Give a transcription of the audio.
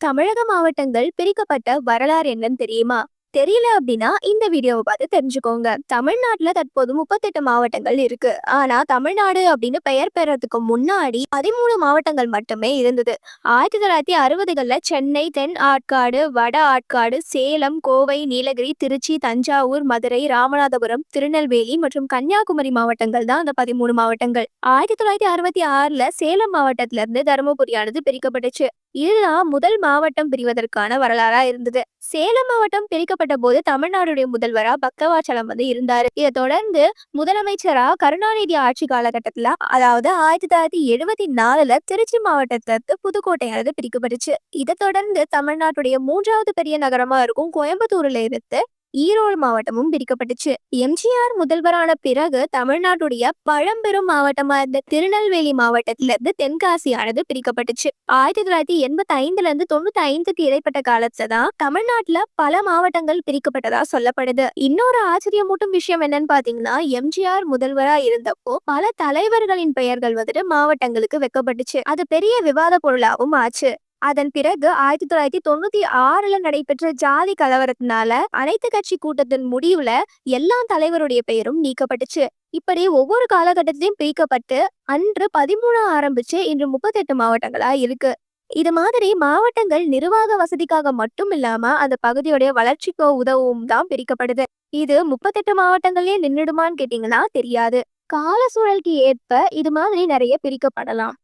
தமிழக மாவட்டங்கள் பிரிக்கப்பட்ட வரலாறு என்னன்னு தெரியுமா? தெரியல அப்படின்னா இந்த வீடியோவை பார்த்து தெரிஞ்சுக்கோங்க. தமிழ்நாட்டுல தற்போது முப்பத்தெட்டு மாவட்டங்கள் இருக்கு. ஆனா தமிழ்நாடு அப்படின்னு பெயர் பெறதுக்கு முன்னாடி பதிமூணு மாவட்டங்கள் மட்டுமே இருந்தது. ஆயிரத்தி தொள்ளாயிரத்தி அறுபதுகள்ல சென்னை தென் ஆட்காடு வட ஆட்காடு சேலம் கோவை நீலகிரி திருச்சி தஞ்சாவூர் மதுரை ராமநாதபுரம் திருநெல்வேலி மற்றும் கன்னியாகுமரி மாவட்டங்கள் தான் அந்த பதிமூணு மாவட்டங்கள். ஆயிரத்தி தொள்ளாயிரத்தி அறுபத்தி ஆறுல சேலம் மாவட்டத்துல இருந்து தருமபுரியானது பிரிக்கப்பட்டுச்சு. இதுதான் முதல் மாவட்டம் பிரிவதற்கான வரலாறா இருந்தது. சேலம் மாவட்டம் பிரிக்கப்பட்ட போது தமிழ்நாடுடைய முதல்வரா பக்கவாச்சலம் வந்து இருந்தாரு. இதை தொடர்ந்து முதலமைச்சரா கருணாநிதி ஆட்சி காலகட்டத்துல அதாவது ஆயிரத்தி தொள்ளாயிரத்தி எழுபத்தி நாலுல திருச்சி மாவட்டத்திலிருந்து புதுக்கோட்டையானது பிரிக்கப்பட்டுச்சு. இதை தொடர்ந்து தமிழ்நாட்டுடைய மூன்றாவது பெரிய நகரமா இருக்கும் கோயம்புத்தூர்ல இருந்து ஈரோடு மாவட்டமும் பிரிக்கப்பட்டுச்சு. எம்ஜிஆர் முதல்வரான பிறகு தமிழ்நாட்டுடைய பழம்பெரும் மாவட்டமா இருந்த திருநெல்வேலி மாவட்டத்தில இருந்து தென்காசியானது பிரிக்கப்பட்டுச்சு. ஆயிரத்தி தொள்ளாயிரத்தி எண்பத்தி ஐந்துல இருந்து தொண்ணூத்தி ஐந்துக்கு இடைப்பட்ட காலத்துல தான் தமிழ்நாட்டுல பல மாவட்டங்கள் பிரிக்கப்பட்டதா சொல்லப்படுது. இன்னொரு ஆச்சரியமூட்டும் விஷயம் என்னன்னு பாத்தீங்கன்னா எம்ஜிஆர் முதல்வரா இருந்தப்போ பல தலைவர்களின் பெயர்கள் வந்துட்டு மாவட்டங்களுக்கு வைக்கப்பட்டுச்சு. அது பெரிய விவாத பொருளாவும் ஆச்சு. அதன் பிறகு ஆயிரத்தி தொள்ளாயிரத்தி தொண்ணூத்தி ஆறுல நடைபெற்ற ஜாதி கலவரத்தினால அனைத்து கட்சி கூட்டத்தின் முடிவுல எல்லா தலைவருடைய பெயரும் நீக்கப்பட்டுச்சு. இப்படி ஒவ்வொரு காலகட்டத்திலையும் பிரிக்கப்பட்டு அன்று பதிமூணு ஆரம்பிச்சு இன்று முப்பத்தெட்டு மாவட்டங்களா இருக்கு. இது மாதிரி மாவட்டங்கள் நிர்வாக வசதிக்காக மட்டும் இல்லாம அந்த பகுதியுடைய வளர்ச்சிக்கோ உதவும் தான் பிரிக்கப்படுது. இது முப்பத்தெட்டு மாவட்டங்களே நின்றுடுமான்னு கேட்டீங்கன்னா தெரியாது. கால சூழலுக்கு ஏற்ப இது மாதிரி நிறைய பிரிக்கப்படலாம்.